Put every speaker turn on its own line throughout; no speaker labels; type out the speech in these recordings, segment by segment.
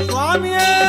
સ્વામી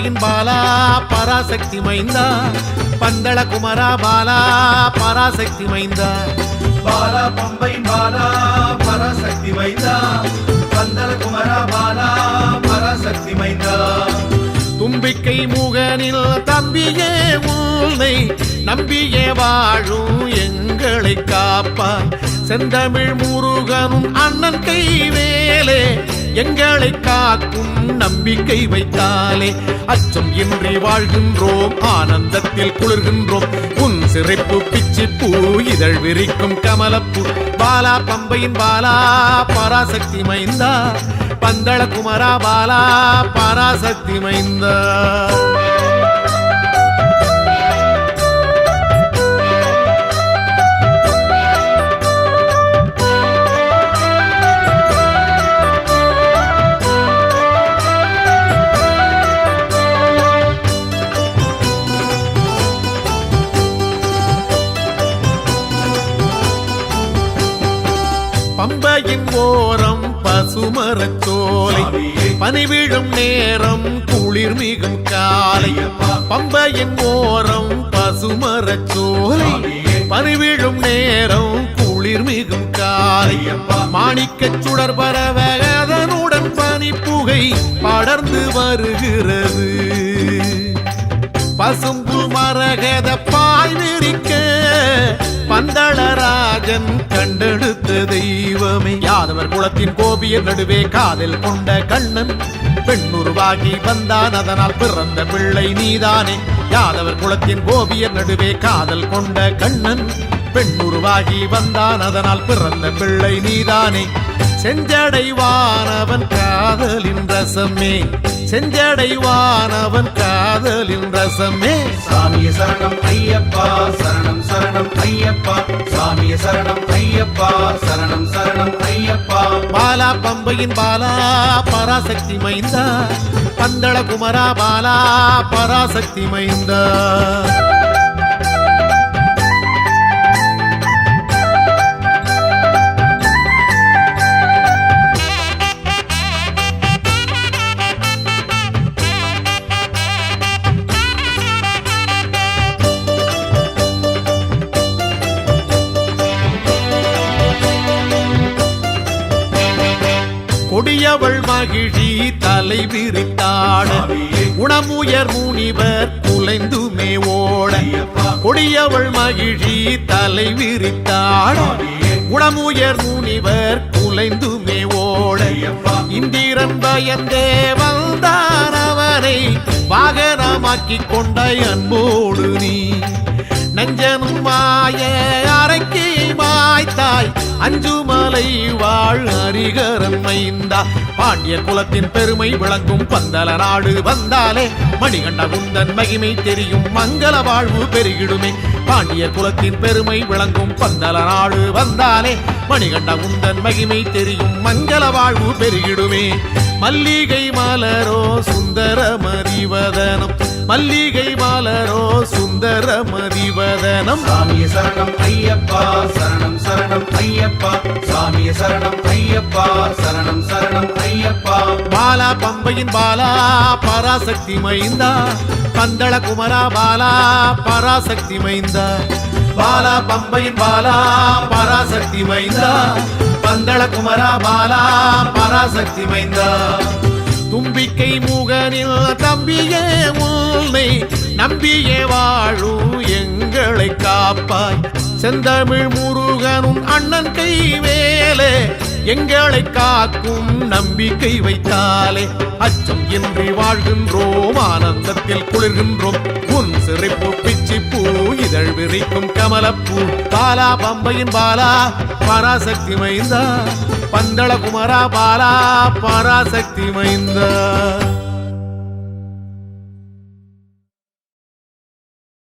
பாலா பம்பையின் பாலா பராசக்தி மைந்தா. பந்தள குமரா பாலா பராசக்தி மைந்தா.
பாலா பம்பை பாலா பராசக்தி மைந்தா. பந்தல குமரா பாலா பராசக்தி மைந்தா.
தும்பிக்கை முகனில் தம்பியே உன்னை நம்பியே வாழும் எங்களை காப்பா செந்தமிழ் முருகனும் அண்ணன் கை வேலே எங்களை காக்கும் நம்பிக்கை வைத்தாலே. அச்சம் இன்றி வாழ்கின்றோம் ஆனந்தத்தில் குளிர்கின்றோம். உன் சிறைப்பு பிச்சி பூ இதழ் விரிக்கும் கமலப்பூ. பாலா பம்பையின் பாலா பராசக்தி மைந்தா. பந்தள குமரா பாலா பராசக்தி மைந்தா. பசுமரச் பனிவிழும் நேரம் குளிர் மிகும் காலை. பம்பையின் ஓரம் பசுமரச்சோலை பனிவிழும் நேரம் குளிர் மிகும் காலை. மாணிக்க சுடர் பரவ அதனுடன் பனி படர்ந்து வருகிறது. பசும்பு மரகத பாய் விரிக்க ராஜன் கண்டெடுத்த தெய்வமே. யாதவர் குலத்தின் கோபிய நடுவே காதில் கொண்ட கண்ணன். பெண்ணுருவாகி வந்தான் அதனால் பிறந்த பிள்ளை நீதானே. யாதவர் குலத்தின் கோபியர் நடுவே காதல் கொண்ட கண்ணன். பெண்ணுருவாகி வந்தான் அதனால் பிறந்த பிள்ளை நீதானே. செஞ்சடைவானவன் காதலின் ரசமே. செஞ்சடைவானவன் காதலின் ரசமே.
சாமிய சரணம் ஐயப்பா சரணம் சரணம் ஐயப்பா. சாமிய சரணம் ஐயப்பா சரணம் சரணம் ஐயப்பா.
பாலா பம்பையின் பாலா பராசக்தி மைந்தா. பந்தள குமரா பாலா பராசக்தி மைந்தா. கொடியவள் மகிழி தலை விரித்தாட. குணமுயர் முனிவர் குலைந்துமே ஓட. கொடியவள் மகிழி தலை விரித்தாட. குணமுயர் முனிவர் குலைந்துமே ஓட. இந்திரன் பயந்தே வந்தார் அவனை வாகனமாக்கி கொண்ட அன்போடு அஞ்சு அஞ்சுமலை வாழ் ஹரிகரன் மைந்தா பாண்டிய குலத்தின் பெருமை விளங்கும் பந்தல நாடு வந்தாலே மணிகண்ட குந்தன் மகிமை தெரியும் மங்கள வாழ்வு பெருகிடுமே. பாண்டிய குலத்தின் பெருமை விளங்கும் பந்தல நாடு வந்தாலே மணிகண்ட குந்தன் மகிமை தெரியும் மங்கள வாழ்வு பெருகிடுமே. மல்லிகை மலரோ சுந்தர மறிவதனம் மல்லிகை மலரோ சுந்தர மறிவதனம்
சாமிய சரணம் ஐயப்பா சரணம் சரணம் ஐயப்பா. சாமிய சரணம் ஐயப்பா சரணம் சரணம் ஐயப்பா.
பாலா பம்பையின் பாலா பராசக்தி மைந்தா. பந்தள குமரா பாலா பராசக்தி மைந்தா. பாலா பம்பையின் பாலா பராசக்தி மைந்தா. பந்தள குமரா பாலா பராசக்தி மைந்தா. தும்பிக்கை முகனில் தம்பியே உன்னை நம்பியே வாழும் எங்களை காப்பாய். செந்தமிழ் முருகனும் அண்ணன் கை வேலே எங்களை காக்கும் நம்பிக்கை வைத்தாலே. அச்சம் இன்றி வாழ்கின்றோம் ஆனந்தத்தில் குளிர்கின்றோம் உன் சிறைப்பூ பிச்சி பூ இதழ் விரிக்கும் கமலப்பூ. பாலா பம்பையின் பாலா பராசக்தி மைந்தா. பந்தள குமரா பாலா பராசக்தி மைந்தா.